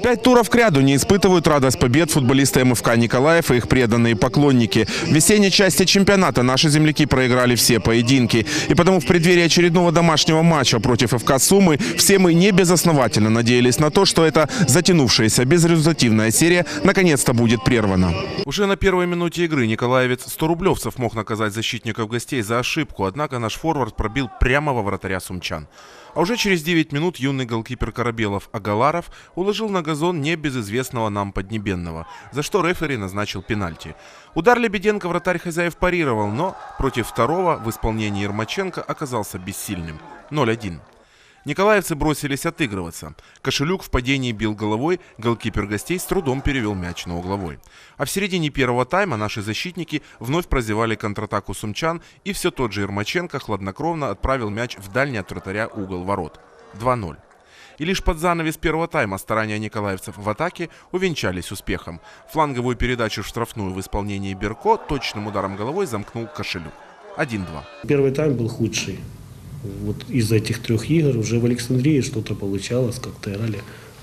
Пять туров к ряду не испытывают радость побед футболисты МФК Николаев и их преданные поклонники. В весенней части чемпионата наши земляки проиграли все поединки. И потому в преддверии очередного домашнего матча против ФК Сумы все мы не безосновательно надеялись на то, что эта затянувшаяся безрезультативная серия наконец-то будет прервана. Уже на первой минуте игры николаевец 100 рублевцев мог наказать защитников гостей за ошибку, однако наш форвард пробил прямо во вратаря сумчан. А уже через 9 минут юный голкипер Корабелов Агаларов уложил на газон небезызвестного нам Поднебенного, за что рефери назначил пенальти. Удар Лебеденко вратарь хозяев парировал, но против второго в исполнении Ермаченко оказался бессильным. 0-1. Николаевцы бросились отыгрываться. Кошелюк в падении бил головой, голкипер гостей с трудом перевел мяч на угловой. А в середине первого тайма наши защитники вновь прозевали контратаку сумчан, и все тот же Ермаченко хладнокровно отправил мяч в дальний от вратаря угол ворот. 2-0. И лишь под занавес первого тайма старания николаевцев в атаке увенчались успехом. Фланговую передачу в штрафную в исполнении Берко точным ударом головой замкнул Кошелюк. 1-2. Первый тайм был худший. Вот из этих трех игр уже в Александрии что-то получалось, как-то играли.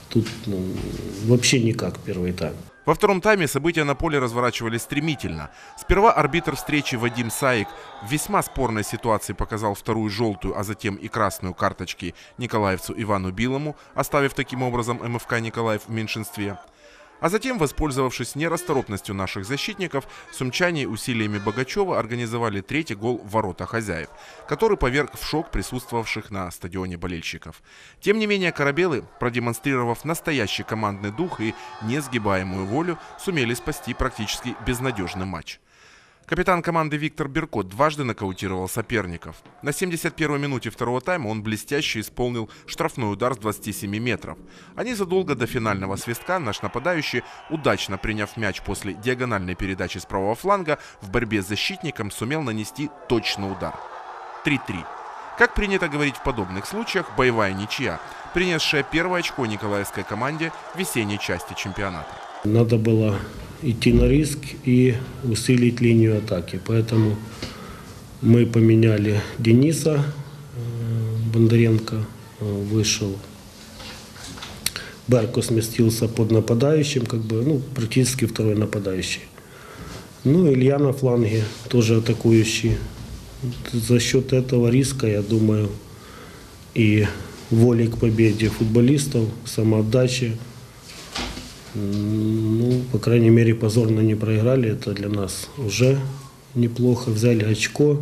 Тут ну, вообще никак первый тайм. Во втором тайме события на поле разворачивались стремительно. Сперва арбитр встречи Вадим Саик в весьма спорной ситуации показал вторую желтую, а затем и красную карточки николаевцу Ивану Билому, оставив таким образом МФК Николаев в меньшинстве. А затем, воспользовавшись нерасторопностью наших защитников, сумчане усилиями Богачева организовали третий гол в ворота хозяев, который поверг в шок присутствовавших на стадионе болельщиков. Тем не менее, корабелы, продемонстрировав настоящий командный дух и несгибаемую волю, сумели спасти практически безнадежный матч. Капитан команды Виктор Беркот дважды нокаутировал соперников. На 71-й минуте второго тайма он блестяще исполнил штрафной удар с 27 метров. А незадолго до финального свистка наш нападающий, удачно приняв мяч после диагональной передачи с правого фланга, в борьбе с защитником сумел нанести точный удар. 3-3. Как принято говорить в подобных случаях, боевая ничья, принесшая первое очко николаевской команде в весенней части чемпионата. Надо было идти на риск и усилить линию атаки. Поэтому мы поменяли Дениса э, Бондаренко, э, вышел. Берко сместился под нападающим, как бы, ну, практически второй нападающий. Ну, Илья на фланге, тоже атакующий. За счет этого риска, я думаю, и воли к победе футболистов, самоотдачи, по крайней мере, позорно не проиграли. Это для нас уже неплохо. Взяли очко,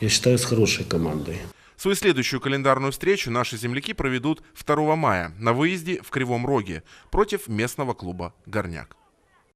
я считаю, с хорошей командой. Свою следующую календарную встречу наши земляки проведут 2 мая на выезде в Кривом Роге против местного клуба «Горняк».